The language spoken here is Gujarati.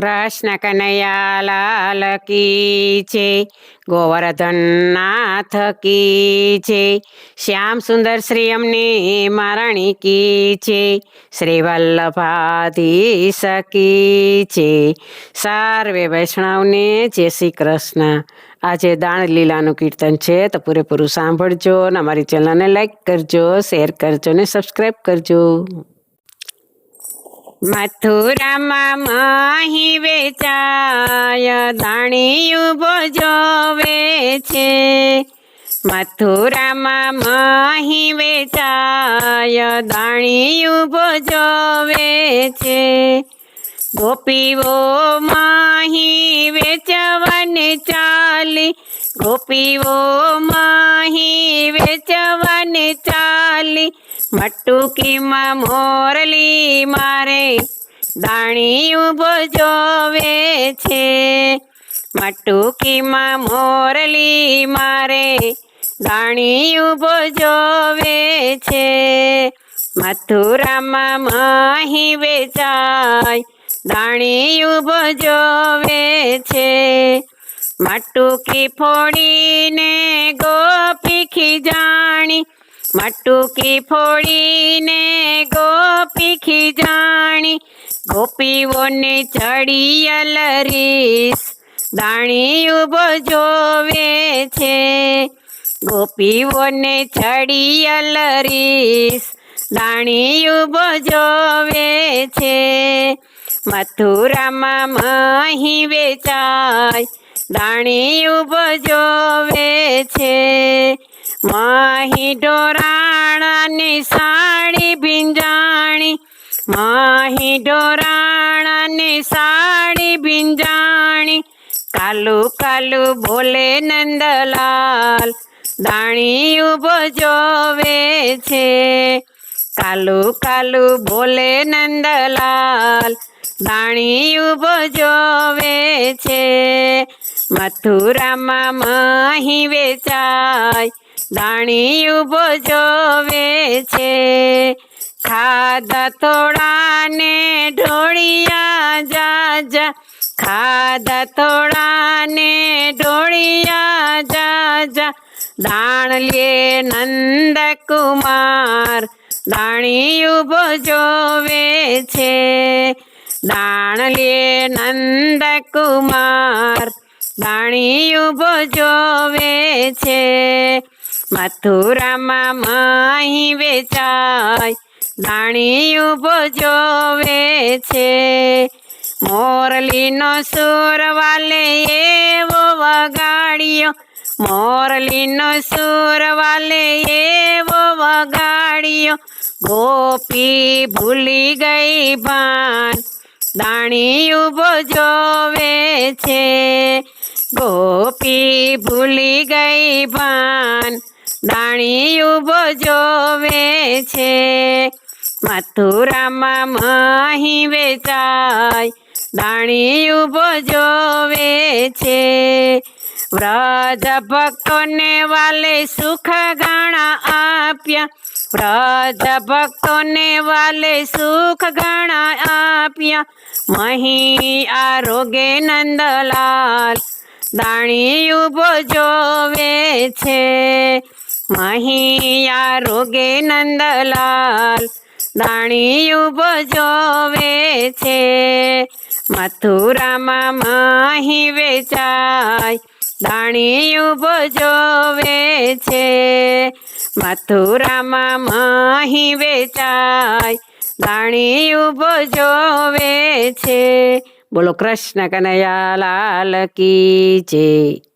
કૃષ્ણ કનૈયાલાલ કી છે, ગોવર્ધનનાથ કી છે, શ્યામ સુંદર શ્રી અમને મારાણી કી છે, શ્રી વલ્લભાધીશ કી છે. સર્વે વૈષ્ણવને જય શ્રી કૃષ્ણ. આજે દાણ લીલાનું કીર્તન છે, તો પૂરેપૂરું સાંભળજો અને અમારી ચેનલને લાઈક કરજો, શેર કરજો ને સબસ્ક્રાઈબ કરજો. મથુરામાં માહી વેચાય દાણીયું ભોજવે છે. મથુરામાં માહી વેચાય દાણીયું ભોજવે છે. ગોપીઓ માહી વેચવન ચાલી. ગોપીઓ માહી વેચવન ચાલી. મટુકીમાં મોરલી મારે દાણી ઊભો જોવે છે મટુકીમાં મોરલી મારે દાણી ઊભો જોવે છે મથુરામાં માહી વેચાય. દાણિયું જોવે છે. મટુકી ફોડીને ગોપી ખીજાણી. મટુકી ફોડીને ગોપી ખીજાણી. ગોપીઓને ચડિયલ રીસ દાણિયું જોવે છે. ગોપીઓને ચડિયલ રીસ દાણિયું જોવે છે. મથુરામાં મહી વેચાય દાણી ઊભો જોવે છે માહી ડોરાણાની સાડી ભીંજાણી, માહી ડોરાણાની સાડી ભીંજાણી. કાલુ કાલુ બોલે નંદલાલ દાણી ઊભો જોવે છે કાલુ કાલુ બોલે નંદલાલ દાણિયું જોવે છે મથુરામાં મહી વેચાય. દાણિયું જોવે છે ખાધા થોડાને ઢોળિયા જાજા. ખાધા થોડાને ઢોળિયા જાજા. દાણ લે નંદકુમાર ઊભો જોવે છે દાણ નંદકુમાર દાણી દાણિયું જોવે છે મથુરામાં માહી વેચાય, દાણિયું જોવે છે મોરલીનો સુર વાલે એવો વગાડ્યો, મોરલીનો સુર વાલે એવો વગાડ્યો. ગોપી ભૂલી ગઈ ભાન દાણિયું જોવે છે. ગોપી ભૂલી ગઈ ભાન. દાણી ઊભો જોવે છે. મથુરામાં મહી વેચાય. દાણી ઊભો જોવે છે. વ્રજ ભક્તોને વાલે સુખ ગણા આપ્યા. વ્રજ ભક્તોને વાલે સુખ ગણા આપ્યા. મહી આરોગે નંદલાલ, દાણી ઊભો જોવે છે. મહી આરોગે નંદલાલ, દાણી ઊભો જોવે છે. મથુરામાં માહી વેચાય, દાણી ઊભો જોવે છે. મથુરામાં મહી વેચાય દાણી ઊભો જોવે છે બોલો કૃષ્ણ કનૈયા લાલ કી જય.